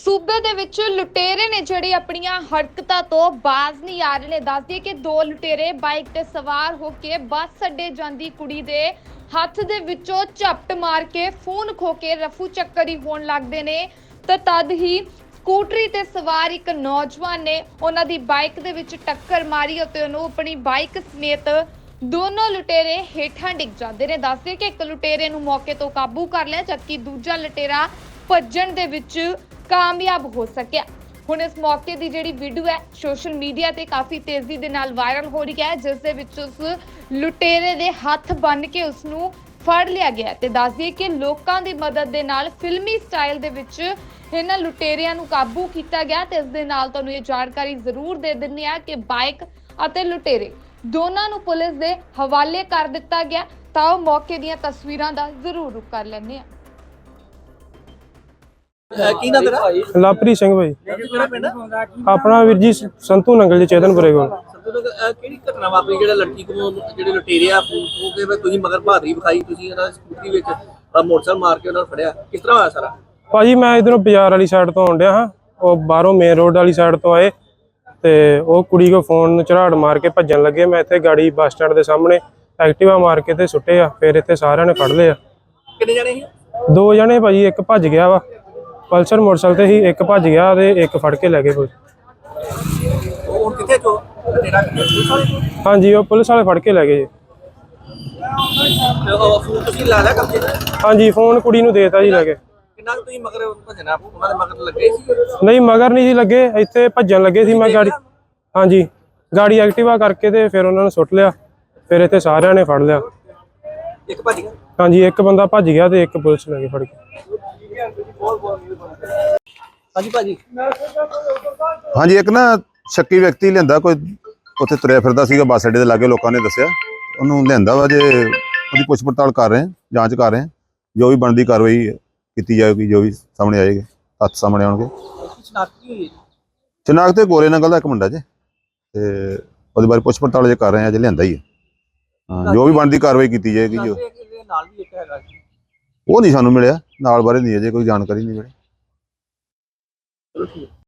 ਸੂਬੇ ਦੇ ਵਿੱਚ ਲੁਟੇਰੇ ਨੇ ਜਿਹੜੇ ਆਪਣੀਆਂ ਹਰਕਤਾਂ ਤੋਂ ਬਾਜ਼ ਨਹੀਂ ਆ ਰਹੇ ਨੇ। ਦੱਸਦੀ ਕਿ ਦੋ ਲੁਟੇਰੇ ਬਾਈਕ ਤੇ ਸਵਾਰ ਹੋ ਕੇ ਬੱਸ ਅੱਡੇ ਜਾਂਦੀ ਕੁੜੀ ਦੇ ਹੱਥ ਦੇ ਵਿੱਚੋਂ ਝਪਟ ਮਾਰ ਕੇ ਫੋਨ ਖੋ ਕੇ ਰਫੂ ਚੱਕਰੀ ਹੋਣ ਲੱਗਦੇ ਨੇ। ਤਾਂ ਤਦ ਹੀ ਸਕੂਟਰੀ ਤੇ ਸਵਾਰ ਇੱਕ ਨੌਜਵਾਨ ਨੇ ਉਹਨਾਂ ਦੀ ਬਾਈਕ ਦੇ ਵਿੱਚ ਟੱਕਰ ਮਾਰੀ ਅਤੇ ਉਹਨੂੰ ਆਪਣੀ ਬਾਈਕ ਸਮੇਤ ਦੋਨੋਂ ਲੁਟੇਰੇ ਹੇਠਾਂ ਡਿੱਗ ਜਾਂਦੇ ਨੇ। ਦੱਸਦੇ ਕਿ ਇੱਕ ਲੁਟੇਰੇ ਨੂੰ ਮੌਕੇ ਤੋਂ ਕਾਬੂ ਕਰ ਲਿਆ, ਜਦਕਿ ਦੂਜਾ ਲੁਟੇਰਾ ਭੱਜਣ ਦੇ ਵਿੱਚ ਕਾਮਯਾਬ ਹੋ ਸਕਿਆ। ਹੁਣ ਇਸ ਮੌਕੇ ਦੀ ਜਿਹੜੀ ਵੀਡੀਓ ਹੈ ਸੋਸ਼ਲ ਮੀਡੀਆ ਤੇ ਕਾਫੀ ਤੇਜ਼ੀ ਦੇ ਨਾਲ ਵਾਇਰਲ ਹੋ ਰਹੀ ਹੈ, ਜਿਸ ਦੇ ਵਿੱਚ ਉਸ ਲੁਟੇਰੇ ਦੇ ਹੱਥ ਬੰਨ ਕੇ ਉਸ ਨੂੰ ਫੜ ਲਿਆ ਗਿਆ ਤੇ ਦੱਸ ਦਈਏ ਕਿ ਲੋਕਾਂ ਦੀ ਮਦਦ ਦੇ ਨਾਲ ਫਿਲਮੀ ਸਟਾਈਲ ਦੇ ਵਿੱਚ ਇਹਨਾਂ ਲੁਟੇਰਿਆਂ ਨੂੰ ਕਾਬੂ ਕੀਤਾ ਗਿਆ ਤੇ ਇਸ ਦੇ ਨਾਲ ਤੁਹਾਨੂੰ ਇਹ ਜਾਣਕਾਰੀ ਜ਼ਰੂਰ ਦੇ ਦਿੰਦੇ ਆ ਕਿ ਬਾਈਕ ਅਤੇ ਲੁਟੇਰੇ ਦੋਨਾਂ ਨੂੰ ਪੁਲਿਸ ਦੇ ਹਵਾਲੇ ਕਰ ਦਿੱਤਾ ਗਿਆ ਤਾਂ ਉਹ ਮੌਕੇ ਦੀਆਂ ਤਸਵੀਰਾਂ ਦਾ ਜ਼ਰੂਰ ਰੁਕ ਕਰ ਲੈਂਦੇ ਆ ਕੀ ਨਾ ਤੇਰਾ? ਲਾਪਰੀ ਸਿੰਘ ਭਾਈ ਕਿਹੜਾ ਪਿੰਡ? ਆਪਣਾ ਵੀਰ ਜੀ ਸੰਤੂ ਨੰਗਲ ਜੀ ਚੇਤਨਪੁਰੇ ਕੋਲ। ਸੰਤੂ ਦਾ ਅਹ ਕਿਹੜੀ ਘਟਨਾ ਵਾਪਰੀ? ਜਿਹੜਾ ਲੜਕੀ ਕੋਲ ਜਿਹੜੇ ਲੁਟੇਰਿਆ ਫੋਨ ਖੋ ਕੇ ਵੀ ਤੁਸੀਂ ਮਗਰ ਬਹਾਦਰੀ ਵਿਖਾਈ ਤੁਸੀਂ ਉਹਨਾਂ ਦੀ ਸਕੂਟਰੀ ਵਿੱਚ ਅਹ ਮੋਟਰਸਾਈਕਲ ਮਾਰ ਕੇ ਉਹਨਾਂ ਨੂੰ ਫੜਿਆ। ਕਿਸ ਤਰ੍ਹਾਂ ਹੋਇਆ ਸਾਰਾ? ਭਾਜੀ ਮੈਂ ਇਧਰੋਂ ਬਾਜ਼ਾਰ ਵਾਲੀ ਸਾਈਡ ਤੋਂ ਆਉਂਦਿਆ ਹਾਂ। ਉਹ ਬਾਹਰੋਂ ਮੇਨ ਰੋਡ ਵਾਲੀ ਸਾਈਡ ਤੋਂ ਆਏ ਤੇ ਉਹ ਕੁੜੀ ਕੋ ਫੋਨ ਝਰਾੜ ਮਾਰ ਕੇ ਭੱਜਣ ਲੱਗੇ। ਮੈਂ ਇੱਥੇ ਗਾੜੀ ਬੱਸ ਸਟੈਂਡ ਦੇ ਸਾਹਮਣੇ ਐਕਟਿਵਾ ਮਾਰ ਕੇ ਤੇ ਸੁੱਟੇ ਆ। ਫਿਰ ਇੱਥੇ ਸਾਰਿਆਂ ਨੇ ਫੜ ਲਏ ਆ ਕਿੰਨੇ ਜਣੇ ਸੀ? ਦੋ ਜਣੇ ਭਾਜੀ ਇੱਕ ਭੱਜ ਗਿਆ ਵਾ। ਪਲਸਰ ਮੋਟਰਸਾਈਕਲ ਤੇ ਹੀ ਇੱਕ ਭੱਜ ਗਿਆ ਤੇ ਇੱਕ ਫੜ ਕੇ ਲੈ ਗਏ ਉਹ ਹੁਣ ਕਿੱਥੇ ਤੇਰਾ ਕੋਲ? ਹਾਂਜੀ ਉਹ ਪੁਲਿਸ ਵਾਲੇ ਫੜ ਕੇ ਲੈ ਗਏ ਜੀ। ਤੇ ਉਹ ਫੋਨ ਤੁਸੀਂ ਲਾ ਲਿਆ ਕਬਜ਼ੇ 'ਚ? ਹਾਂਜੀ ਫੋਨ ਕੁੜੀ ਨੂੰ ਦੇਤਾ ਜੀ ਲੈ ਕੇ। ਕਿੰਨਾ ਤੁਸੀਂ ਮਗਰ ਭਜਣਾ? ਉਹਨਾਂ ਦੇ ਮਗਰ ਲੱਗੇ ਸੀ? ਨਹੀਂ ਮਗਰ ਨਹੀਂ ਜੀ ਲੱਗੇ ਇੱਥੇ ਭੱਜਣ ਲੱਗੇ ਸੀ ਮੈਂ ਗਾੜੀ। ਹਾਂਜੀ ਗਾੜੀ ਐਕਟਿਵਾ ਕਰਕੇ ਤੇ ਫਿਰ ਉਹਨਾਂ ਨੂੰ ਸੁੱਟ ਲਿਆ। ਫਿਰ ਇੱਥੇ ਸਾਰਿਆਂ ਨੇ ਫੜ ਲਿਆ। ਇੱਕ ਭੱਜ ਗਿਆ? ਹਾਂਜੀ ਇੱਕ ਬੰਦਾ ਭੱਜ ਗਿਆ ਤੇ ਇੱਕ ਪੁਲਿਸ ਲੈ ਕੇ ਫੜ ਕੇ। ਹਾਂਜੀ ਭਾਜੀ। ਹਾਂਜੀ ਇੱਕ ਨਾ ਸ਼ੱਕੀ ਵਿਅਕਤੀ ਲਿਆਂਦਾ ਕੋਈ ਉੱਥੇ ਤੁਰਿਆ ਫਿਰਦਾ ਸੀਗਾ ਬੱਸ ਅੱਡੇ ਦੇ ਲਾਗੇ ਲੋਕਾਂ ਨੇ ਦੱਸਿਆ। ਉਹਨੂੰ ਲਿਆਂਦਾ ਵਾ ਜੇ ਉਹਦੀ ਪੁੱਛ ਪੜਤਾਲ ਕਰ ਰਹੇ ਜਾਂਚ ਕਰ ਰਹੇ ਜੋ ਵੀ ਬਣਦੀ ਕਾਰਵਾਈ ਕੀਤੀ ਜਾਏਗੀ ਜੋ ਵੀ ਸਾਹਮਣੇ ਆਏਗਾ ਤੱਥ ਸਾਹਮਣੇ ਆਉਣਗੇ? ਚਨਾਕ ਤੇ ਗੋਰੇ ਨੰਗਲ ਦਾ ਇੱਕ ਮੁੰਡਾ ਜੇ ਤੇ ਉਹਦੇ ਬਾਰੇ ਪੁੱਛ ਪੜਤਾਲ ਜੇ ਕਰ ਰਹੇ ਹਾਂ ਜੇ ਲਿਆਂਦਾ ਹੀ ਹੈ। ਜੋ ਵੀ ਬਣਦੀ ਕਾਰਵਾਈ ਕੀਤੀ ਜਾਏਗੀ ਜੋ ਆ ਨਾਲ ਵੀ ਇੱਕ ਹੈਗਾ ਉਹ ਨਹੀਂ ਸਾਨੂੰ ਮਿਲਿਆ ਨਾਲ ਬਾਰੇ ਨਹੀਂ ਅਜੇ ਕੋਈ ਜਾਣਕਾਰੀ ਨਹੀਂ ਮਿਲੀ।